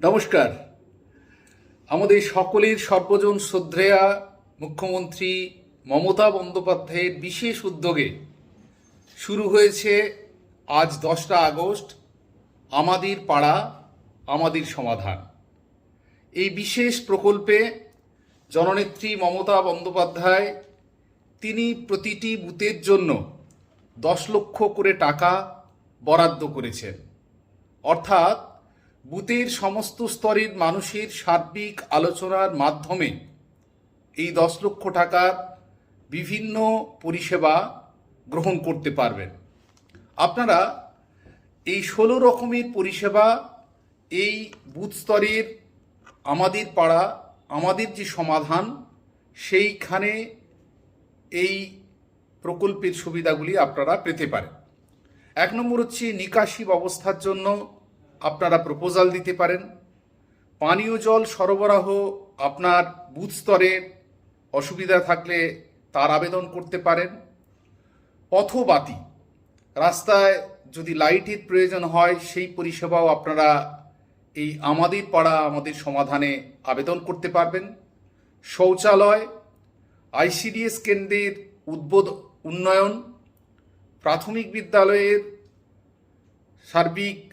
নমস্কার। আমাদের সকলের সর্বজন শ্রদ্ধেয়া মুখ্যমন্ত্রী মমতা বন্দ্যোপাধ্যায়ের বিশেষ উদ্যোগে শুরু হয়েছে আজ দশটা আগস্ট, আমাদের পাড়া, আমাদের সমাধান। এই বিশেষ প্রকল্পে জননেত্রী মমতা বন্দ্যোপাধ্যায়, তিনি প্রতিটি বুথের জন্য দশ লক্ষ করে টাকা বরাদ্দ করেছেন। অর্থাৎ বুথের সমস্ত স্তরের মানুষের সার্বিক আলোচনার মাধ্যমে এই দশ লক্ষ টাকার বিভিন্ন পরিষেবা গ্রহণ করতে পারবেন। আপনারা এই ষোলো রকমের পরিষেবা এই বুথ স্তরের আমাদের পাড়া, আমাদের যে সমাধান, সেইখানে এই প্রকল্পের সুবিধাগুলি আপনারা পেতে পারেন। এক নম্বর হচ্ছে নিকাশি ব্যবস্থার জন্য আপনারা প্রপোজাল দিতে পারেন। পানীয় জল সরবরাহ আপনার বুথ স্তরের অসুবিধা থাকলে তার আবেদন করতে পারেন। পথবাতি রাস্তায় যদি লাইটের প্রয়োজন হয়, সেই পরিষেবাও আপনারা এই আমাদের পাড়া আমাদের সমাধানে আবেদন করতে পারবেন। শৌচালয়, আইসিডিএস কেন্দ্রের উদ্বোধ উন্নয়ন, প্রাথমিক বিদ্যালয়ের সার্বিক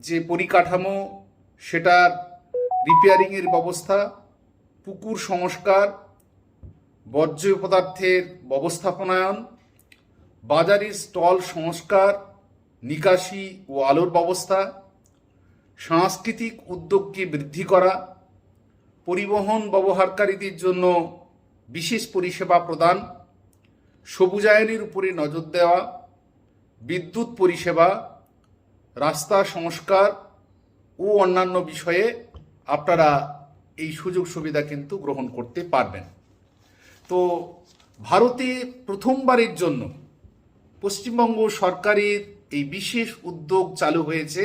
যে পরিকাঠামো সেটার রিপেয়ারিংয়ের ব্যবস্থা, পুকুর সংস্কার, বর্জ্য পদার্থের ব্যবস্থাপনায়ন বাজারের স্টল সংস্কার, নিকাশি ও আলোর ব্যবস্থা, সাংস্কৃতিক উদ্যোগকে বৃদ্ধি করা, পরিবহন ব্যবহারকারীদের জন্য বিশেষ পরিষেবা প্রদান, সবুজায়নের উপরে নজর দেওয়া, বিদ্যুৎ পরিষেবা রাস্তা সংস্কার ও অন্যান্য বিষয়ে আপনারা এই সুযোগ সুবিধা কিন্তু গ্রহণ করতে পারবেন। তো ভারতে প্রথমবারের জন্য পশ্চিমবঙ্গ সরকারের এই বিশেষ উদ্যোগ চালু হয়েছে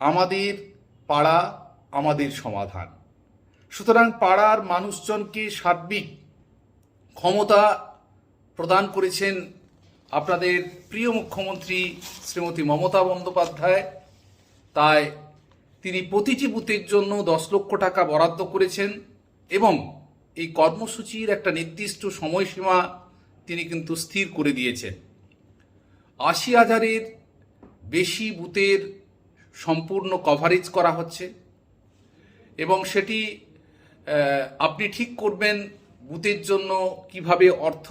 আমাদের পাড়া, আমাদের সমাধান। সুতরাং পাড়ার মানুষজনকে সার্বিক ক্ষমতা প্রদান করেছেন আপনাদের প্রিয় মুখ্যমন্ত্রী শ্রীমতী মমতা বন্দ্যোপাধ্যায়, তাই তিনি প্রতিটি বুথের জন্য দশ লক্ষ টাকা বরাদ্দ করেছেন এবং এই কর্মসূচির একটা নির্দিষ্ট সময়সীমা তিনি কিন্তু স্থির করে দিয়েছেন। আশি হাজারের বেশি বুথের সম্পূর্ণ কভারেজ করা হচ্ছে এবং সেটি আপনি ঠিক করবেন বুথের জন্য কীভাবে অর্থ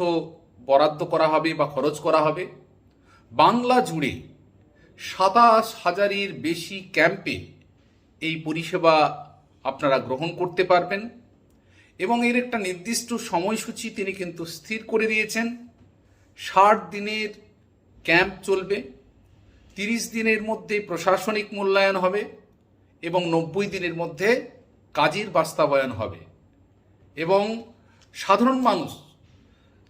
বরাদ্দ করা হবে বা খরচ করা হবে। বাংলা জুড়ে সাতাশ হাজারের বেশি ক্যাম্পে এই পরিষেবা আপনারা গ্রহণ করতে পারবেন এবং এর একটা নির্দিষ্ট সময়সূচি তিনি কিন্তু স্থির করে দিয়েছেন। ষাট দিনের ক্যাম্প চলবে, তিরিশ দিনের মধ্যে প্রশাসনিক মূল্যায়ন হবে এবং নব্বই দিনের মধ্যে কাজের বাস্তবায়ন হবে। এবং সাধারণ মানুষ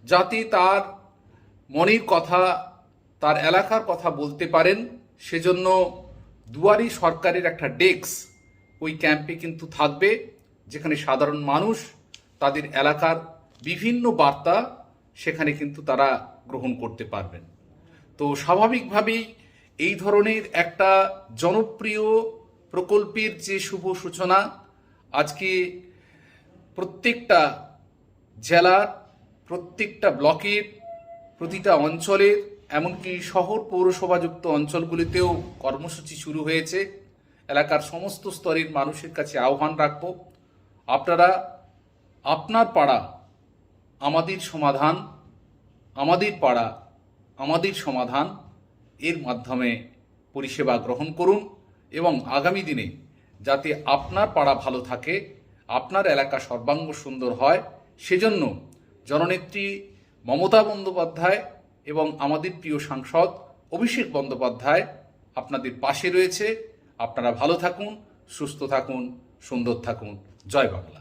যাতে তার মনের কথা, তার এলাকার কথা বলতে পারেন। সেজন্য দুয়ারি সরকারের একটা ডেস্ক ওই ক্যাম্পে কিন্তু থাকবে, যেখানে সাধারণ মানুষ তাদের এলাকার বিভিন্ন বার্তা সেখানে কিন্তু তারা গ্রহণ করতে পারবেন। তো স্বাভাবিকভাবেই এই ধরনের একটা জনপ্রিয় প্রকল্পের যে শুভ সূচনা, আজকে প্রত্যেকটা জেলার প্রত্যেকটা ব্লকের, প্রতিটা অঞ্চলের, এমনকি শহর পৌরসভাযুক্ত অঞ্চলগুলিতেও কর্মসূচি শুরু হয়েছে। এলাকার সমস্ত স্তরের মানুষের কাছে আহ্বান রাখব, আপনারা, আপনার পাড়া, আমাদের সমাধান, আমাদের পাড়া, আমাদের সমাধান, এর মাধ্যমে পরিষেবা গ্রহণ করুন এবং আগামী দিনে যাতে আপনার পাড়া ভালো থাকে, আপনার এলাকা সর্বাঙ্গ সুন্দর হয়, সেজন্য জননেত্রী মমতা বন্দ্যোপাধ্যায় এবং আমাদের প্রিয় সাংসদ অভিষেক বন্দ্যোপাধ্যায় আপনাদের পাশে রয়েছে। আপনারা ভালো থাকুন, সুস্থ থাকুন, সুন্দর থাকুন। জয় বাংলা।